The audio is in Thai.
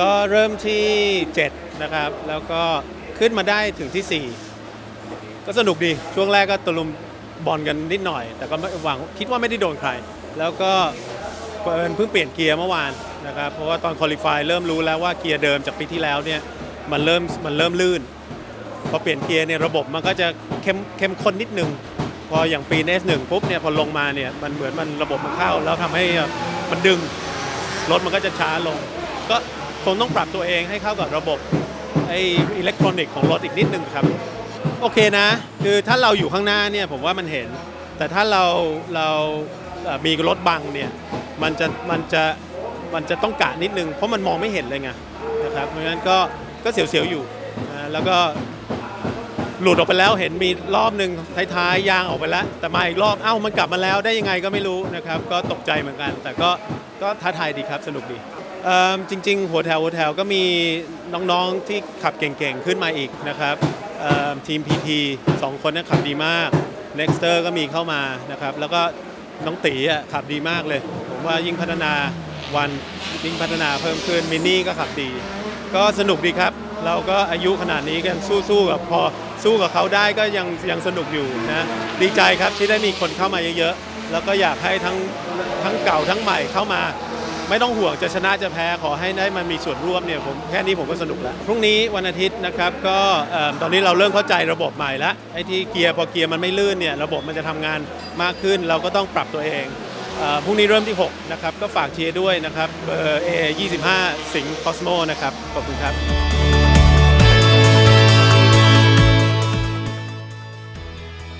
ก็เริ่มที่ 7 นะครับ แล้วก็ขึ้นมาได้ถึงที่ 4 ก็สนุกดีช่วงแรกก็ตะลุมบอลกันนิดหน่อย แต่ก็ไม่หวังคิดว่าไม่ได้โดนใคร แล้วก็เพิ่นเพิ่งเปลี่ยนเกียร์เมื่อวานนะครับเพราะว่าตอนคอลิฟายเริ่มรู้แล้วว่าเกียร์เดิมจากปีที่แล้วเนี่ยมันเริ่มมันเริ่มลื่นพอเปลี่ยนเกียร์เนี่ยระบบมันก็จะเข้มเข้มข้นนิดนึงพออย่างปี S1 ปุ๊บเนี่ยพอลงมาเนี่ยมันเหมือนมันระบบมันเข้า แล้วทำให้มันดึงรถมันก็จะช้าลง ก็ คงต้องปรับตัวเองให้เข้ากับระบบไออิเล็กทรอนิกส์ของรถอีกนิดนึงครับ โอเคนะ คือถ้าเราอยู่ข้างหน้าเนี่ยผมว่ามันเห็น แต่ถ้าเราเรามีรถบังเนี่ยมันจะมันจะมันจะต้องกะนิดนึง เพราะมันมองไม่เห็นเลยไงนะครับเพราะฉะนั้นก็ก็เสียวๆอยู่แล้วก็หลุดออกไปแล้วเห็นมีรอบหนึ่งท้ายๆยางออกไปแล้ว แต่มาอีกรอบเอ้ามันกลับมาแล้วได้ยังไงก็ไม่รู้นะครับ ก็ตกใจเหมือนกัน แต่ก็ก็ท้าทายดีครับสนุกดี เอิ่มจริง ๆ หัวแถวหัวแถวก็มีน้องๆที่ขับเก่งๆ ขึ้นมาอีกนะครับเอิ่มทีม PT สองคนนั้นขับดีมาก Nexter ก็มีเข้ามานะครับ แล้วก็น้องตีอะขับดีมากเลย ผมว่ายิ่งพัฒนาวันยิ่งพัฒนาเพิ่มขึ้นมินนี่ก็ขับดี ก็สนุกดีครับ เราก็อายุขนาดนี้กันสู้ๆกับพอสู้กับเขาได้ก็ยังยังสนุกอยู่นะดีใจครับที่ได้มีคนเข้ามาเยอะๆ แล้วก็อยากให้ทั้งทั้งเก่าทั้งใหม่เข้ามา ไม่ต้องห่วงจะชนะจะแพ้ขอให้ได้มันมีส่วนร่วมเนี่ยผมแค่นี้ผมก็สนุกแล้ว พรุ่งนี้วันอาทิตย์นะครับก็ตอนนี้เราเริ่มเข้าใจระบบใหม่แล้วไอ้ที่เกียร์พอเกียร์มันไม่ลื่นเนี่ยระบบมันจะทำงานมากขึ้น เราก็ต้องปรับตัวเองพรุ่งนี้เริ่มที่ 6 นะครับ ก็ฝากเชียร์ด้วยนะครับเบอร์ A 25 สิงห์คอสโมนะครับ ขอบคุณครับ